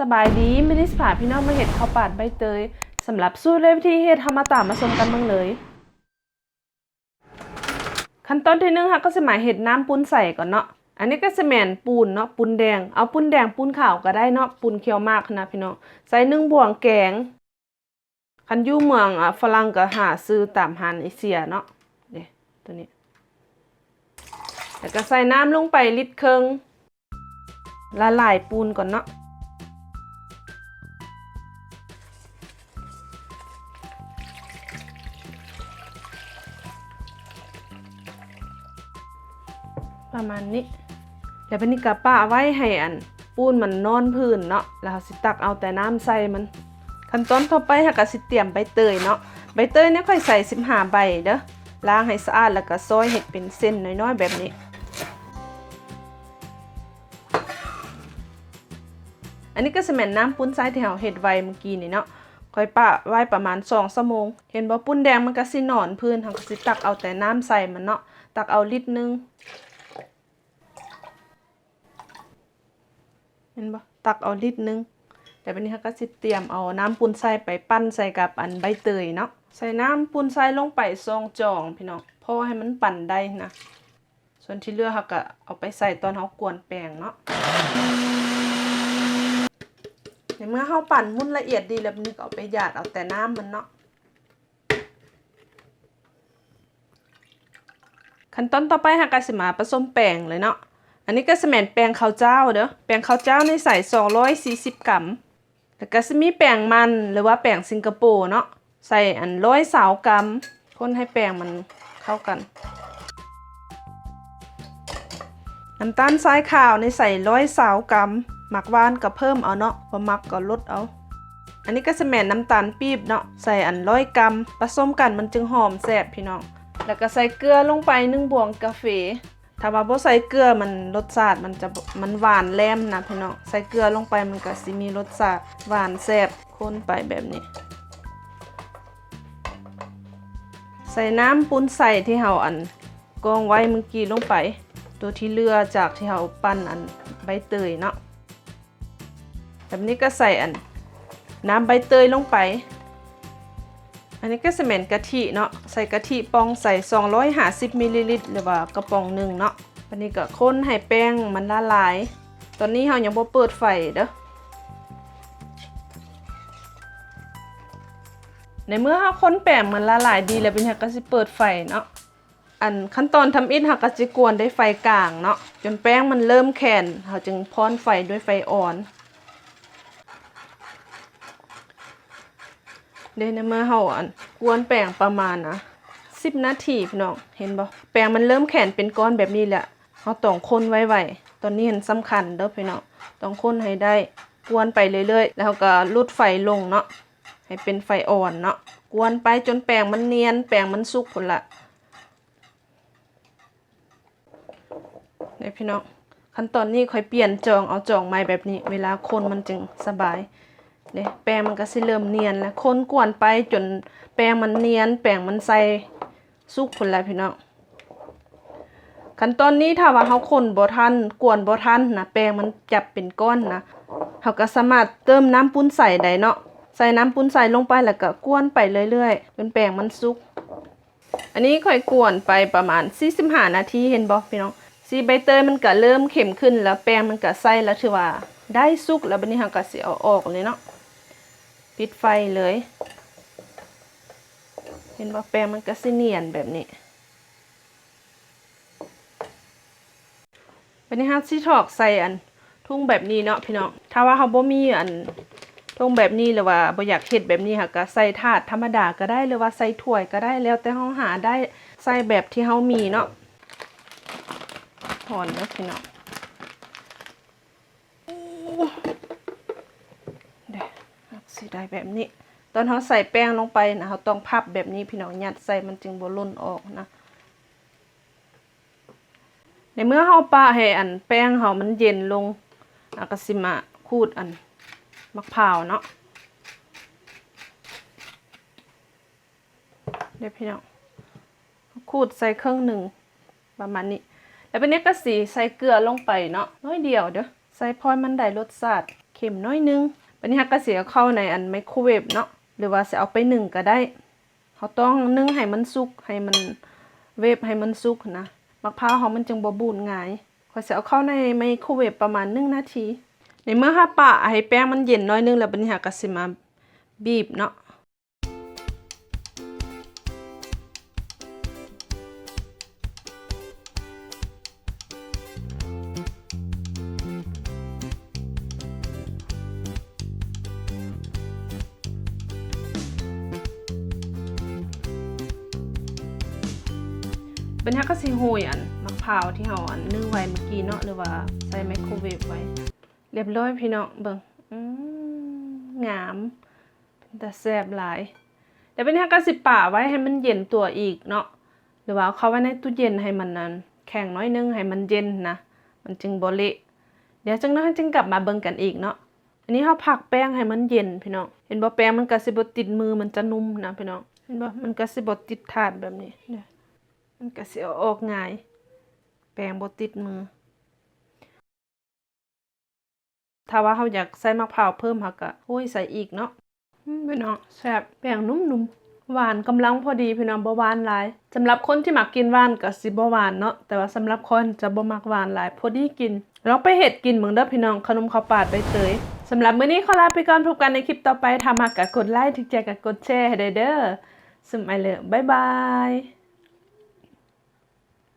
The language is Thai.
สบายดีไม่ได้สาพี่น้องมาเห็ดข้าวปาดใบเตยสำหรับสูตรเลวิธีเฮ็ดทำมาตามมาชมกันบ้างเลย ขั้นตอนที่หนึ่งค่ะก็จะหมายเห็ดน้ำปูนใส่ก่อนเนาะอันนี้ก็จะแมนปูนเนาะปูนแดงเอาปูนแดงปูนขาวก็ได้เนาะปูนเขียวมากนะพี่น้องใส่หนึ่งบ่วงแกงคันยู่เมืองอะฝรั่งก็หาซื้อตามฮันเอเชียเนาะเด้ตัวนี้แล้วก็ใส่น้ำลงไปลิตรครึ่งละลายปูนก่อนเนาะ ประมาณนี้แล้วเป็นนี่กะป้าไว้ให้อันปูนมันนอนพื้นเนาะแล้วสิตักเอาแต่น้ำใส่มัน ขั้นตอนต่อไปเราก็สิเตรียมใบเตยเนาะใบเตยเนี่ยค่อยใส่15ใบเด้อล้างให้สะอาดแล้วก็ซอยเห็ดเป็นเส้นน้อยๆแบบนี้อันนี้ก็สม่นน้ำปุ้นทรายที่เราเห็ดไว้เมื่อกี้นี่เนาะค่อยปะไว้ประมาณ2ชั่วโมง เห็นบ่ปุ้นแดงมันก็สิหนอนพื้นเราก็สิตักเอาแต่น้ำใส่มันเนาะ ตักเอาลิตรนึง เห็นบ่ตักเอาลิตรหนึงแต่วันนี้เราก็สิเตรียมเอาน้ำปูนทรายไปปั้นใส่กับอันใบเตยเนาะใส่น้ำปูนทรายลงไปซองจองพี่น้องเพราะว่าให้มันปั่นได้นะส่วนที่เหลือเราก็เอาไปใส่ตอนเรากวนแป้งเนาะในเมื่อเราปั่นมุนละเอียดดีแล้วนี่ก็เอาไปหยาดเอาแต่น้ำมันเนาะขั้นตอนต่อไปเราก็สิมาผสมแป้งเลยเนาะ อันนี้ก็สมนแป้งข้าวเจ้าเด้อแป้งข้าวเจ้าในใส่240 กรัม แล้วก็จะมีแป้งมันหรือว่าแป้งสิงคโปร์เนาะใส่อันร้อยสาวกรัมคนให้แป้งมันเข้ากัน น้ำตาลทรายขาวในใส่ร้อยสาวกรัมหมักหวานก็เพิ่มเอาเนาะบ่มักก็ลดเอา อันนี้ก็จะแม่นน้ำตาลปี๊บเนาะใส่อันร้อยกรัมผสมกันมันจึงหอมแซ่บพี่น้อง แล้วก็ใส่เกลือลงไปหนึ่งบวงกาแฟ ถ้าว่าบ่ใส่เกลือมันรสชาติมันจะมันหวานแหลมนะพี่น้องใส่เกลือลงไปมันก็สิมีรสชาติหวานแซ่บคนไปแบบนี้ ใส่น้ำปุ้นใส่ที่เฮาอันกรองไว้เมื่อกี้ลงไป ตัวที่เลือจากที่เฮาปั้นอันใบเตยเนาะแบบนี้ก็ใส่อันน้ำใบเตยลงไป อันนี้ก็สแมนกะทิเนาะใส่กะทิปองใส่ 250มิลลิลิตรหรือว่ากระป๋องหนึ่งเนาะอันนี้ก็คนให้แป้งมันละลาย ตอนนี้เรายังบ่เปิดไฟเด้อในเมื่อเราคนแป้งมันละลายดีแล้วเป็นหักก็สิเปิดไฟเนาะอันขั้นตอนทำอิฐหักก็จะกวนด้วยไฟกลางเนาะจนแป้งมันเริ่มแข็งเราจึงพอนไฟด้วยไฟอ่อน เดยวในเมื่อเฮาอันกวนแป้งประมาณนะ10นาทีพี่น้องเห็นบ่แป้งมันเริ่มแข็งเป็นก้อนแบบนี้แหละเฮาต้องคนไว้ๆตอนนี้เห็นสำคัญเด้อพี่น้องต้องคนให้ได้กวนไปเรื่อยๆ แล้วก็ลดไฟลงเนาะให้เป็นไฟอ่อนเนาะกวนไปจนแป้งมันเนียน แป้งมันสุกพุ่นละเด้พี่น้องขั้นตอนนี้ค่อยเปลี่ยนจองเอาจองใหม่แบบนี้ เวลาคนมันจึงสบาย เนี่ยแป้งมันก็สิเริ่มเนียนแล้วคนกวนไปจนแป้งมันเนียน แป้งมันใสสุกคนแล้วพี่น้องขั้นตอนนี้ถ้าว่าเฮาคนบ่ทันกวนบ่ทันนะแป้งมันจับเป็นก้อนนะเฮาก็สามารถเติมน้ำปุ้นใส่ได้เนาะใส่น้ำปุ้นใส่ลงไปแล้วก็กวนไปเรื่อยๆจนแป้งมันสุก อันนี้ค่อยกวนไปประมาณ 45 นาทีเห็นบ่พี่น้องสีใบเตยมันก็เริ่มเข้มขึ้นแล้วแป้งมันก็ใสแล้วถือว่าได้สุกแล้วบัดนี้เฮาก็สิเอาออกเลยเนาะ ปิดไฟเลย เห็นว่าแป้งมันก็สิเนียนแบบนี้วันนี้ฮะสิถอกใส่อันทุ่งแบบนี้เนาะพี่น้อง ถ้าว่าเขาบ่มีอันทุ่งแบบนี้หรือว่าบ่อยากเฮ็ดแบบนี้ค่ะก็ใส่ถาดธรรมดาก็ได้หรือว่าใส่ถ้วยก็ได้แล้วแต่เฮาหาได้ใส่แบบที่เฮามีเนาะถอนเนาะพี่น้อง สิได้แบบนี้ ตอนเขาใส่แป้งลงไปนะเขาต้องพับแบบนี้พี่น้องยัดใส่มันจึงบล่นออกนะ ในเมื่อเขาปะให้อันแป้งเขามันเย็นลงอากาสิมาขูดอันมะพร้าวเนาะเดี๋ยวพี่น้องขูดใส่เครื่องหนึ่งประมาณนี้ แล้วเป็นนี้ก็สีใส่เกลือลงไปเนาะน้อยเดียวเด้อใส่พอยมันได้รสชาติเค็มน้อยนึง บันนี้ฮักก็สิเอาเข้าในอันไมโครเวฟเนาะหรือว่าสิเอาไปนึ่งก็ได้เขาต้องนึ่งให้มันสุกให้มันเวฟให้มันสุกนะมะพร้าวเขามันจึงบบูดง่ายข่อยสิเอาเข้าในไมโครเวฟประมาณ1นาทีในเมื่อฮับปะให้แป้งมันเย็นน้อยนึงแล้วบัดนี้ฮักก็สิมาบีบเนาะ เป็นฮักก็สิโหยอันมะพร้าวที่เฮาอันนึ่งไว้เมื่อกี้เนาะหรือว่าใส่ไมโครเวฟไว้ เรียบร้อยพี่น้องเบิ่งอืมงามเป็นต่แซ่บหลายเดี๋ยวเป็นฮักก็สิป่าไว้ให้มันเย็นตัวอีกเนาะหรือว่าเอาเข้าไว้ในตู้เย็นให้มันนั้นแข็งน้อยนึงให้มันเย็นนะมันจึงบ่เละเดี๋ยวจังนั้นจึงกลับมาเบิ่งกันอีกเนาะอันนี้เฮาพักแป้งให้มันเย็นพี่น้องเห็นบ่แป้งมันก็สิบ่ติดมือมันจะนุ่มนะพี่น้องเห็นบ่มันก็สิบ่ติดถาดแบบนี้เนี่ย มันก็สิเอาออกง่าย แปรงบ่ติดมือ ถ้าว่าเราอยากใส่มะพร้าวเพิ่มเราก็โอ้ยใส่อีกเนาะพี่น้องแซ่บแป้งนุ่มๆหวานกำลังพอดีพี่น้องบ่หวานหลายสำหรับคนที่มักกินหวานก็สิบ่หวานเนาะแต่ว่าสำหรับคนจะบ่มักหวานหลายพอดีกินลองไปเฮ็ดกินเบิ่งเด้อพี่น้องขนมข้าวปาดใบเตยสำหรับมื้อนี้ขอลาไปก่อนพบกันในคลิปต่อไปถ้ามักก็กดไลค์ถึงใจก็กดแชร์ให้ได้เด้อสมัยเลยบ๊ายบาย